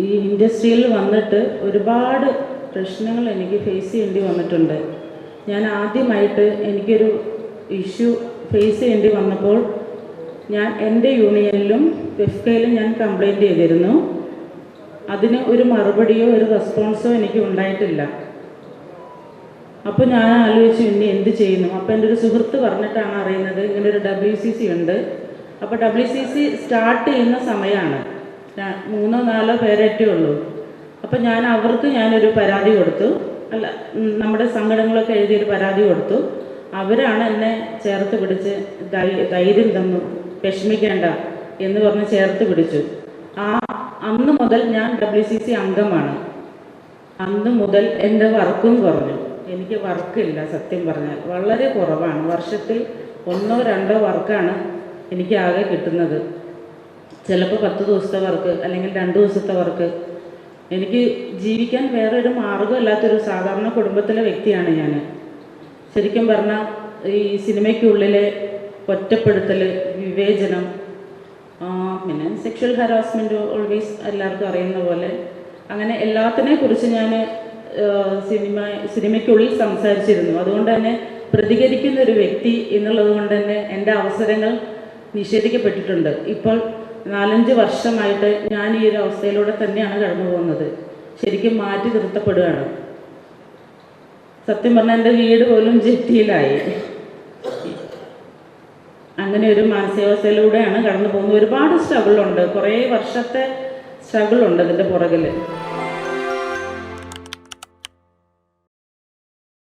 ഈ ഇൻഡസ്ട്രിയിൽ വന്നിട്ട് ഒരുപാട് പ്രശ്നങ്ങൾ എനിക്ക് ഫേസ് ചെയ്യേണ്ടി വന്നിട്ടുണ്ട്. ഞാൻ ആദ്യമായിട്ട് എനിക്കൊരു ഇഷ്യൂ ഫേസ് ചെയ്യേണ്ടി വന്നപ്പോൾ ഞാൻ എന്റെ യൂണിയനിലും വെഫ്കയിലും ഞാൻ കംപ്ലൈന്റ് ചെയ്തിരുന്നു. അതിന് ഒരു മറുപടിയോ ഒരു റെസ്പോൺസോ എനിക്ക് ഉണ്ടായിട്ടില്ല. അപ്പോൾ ഞാൻ ആലോചിച്ചു ഇനി എന്ത് ചെയ്യുന്നു? അപ്പോൾ എന്റെ ഒരു സുഹൃത്ത് പറഞ്ഞിട്ടാണ് അറിയുന്നത് ഇങ്ങനെ ഒരു ഡബ്ല്യു സി സി ഉണ്ട്. അപ്പോൾ ഡബ്ല്യു സി സി സ്റ്റാർട്ട് ചെയ്യുന്ന സമയമാണ്. മൂന്നോ നാലോ പേരേറ്റേ ഉള്ളൂ. അപ്പം ഞാൻ അവർക്ക് ഞാനൊരു പരാതി കൊടുത്തു. അല്ല നമ്മുടെ സങ്കടങ്ങളൊക്കെ എഴുതിയൊരു പരാതി കൊടുത്തു. അവരാണ് എന്നെ ചേർത്ത് പിടിച്ച് ധൈര്യം തന്നു. വിഷമിക്കേണ്ട എന്ന് പറഞ്ഞ് ചേർത്ത് പിടിച്ചു. ആ അന്ന് മുതൽ ഞാൻ ഡബ്ല്യു സി സി അംഗമാണ്. അന്ന് മുതൽ എന്റെ വർക്കും കുറഞ്ഞു. എനിക്ക് വർക്കില്ല സത്യം പറഞ്ഞാൽ. വളരെ കുറവാണ്. വർഷത്തിൽ ഒന്നോ രണ്ടോ വർക്കാണ് എനിക്ക് ആകെ കിട്ടുന്നത്. ചിലപ്പോൾ പത്ത് ദിവസത്തെ വർക്ക് അല്ലെങ്കിൽ രണ്ട് ദിവസത്തെ വർക്ക് എനിക്ക് ജീവിക്കാൻ വേറെ ഒരു മാർഗമില്ലാത്തൊരു സാധാരണ കുടുംബത്തിലെ വ്യക്തിയാണ് ഞാൻ ശരിക്കും പറഞ്ഞാൽ ഈ സിനിമയ്ക്കുള്ളിലെ ഒറ്റപ്പെടുത്തൽ വിവേചനം പിന്നെ സെക്ഷൽ ഹറാസ്മെന്റ് ഓൾവേസ് എല്ലാവർക്കും അറിയുന്ന പോലെ. അങ്ങനെ എല്ലാത്തിനെ കുറിച്ച് ഞാൻ സിനിമ സിനിമയ്ക്കുള്ളിൽ സംസാരിച്ചിരുന്നു. അതുകൊണ്ട് തന്നെ പ്രതികരിക്കുന്ന ഒരു വ്യക്തി എന്നുള്ളത് കൊണ്ട് തന്നെ എന്റെ അവസരങ്ങൾ നിഷേധിക്കപ്പെട്ടിട്ടുണ്ട്. ഇപ്പോൾ നാലഞ്ച് വർഷമായിട്ട് ഞാൻ ഈ ഒരു അവസ്ഥയിലൂടെ തന്നെയാണ് കടന്നു പോകുന്നത്. ശരിക്കും മാറ്റി നിർത്തപ്പെടുകയാണ്. സത്യം പറഞ്ഞാൽ എന്റെ വീട് പോലും ജെറ്റിയിലായി അങ്ങനെ ഒരു മാനസികാവസ്ഥയിലൂടെയാണ് കടന്നു പോകുന്നത്. ഒരുപാട് സ്ട്രഗിൾ ഉണ്ട്. കുറേ വർഷത്തെ സ്ട്രഗിൾ ഉണ്ട് അതിന്റെ പുറകിൽ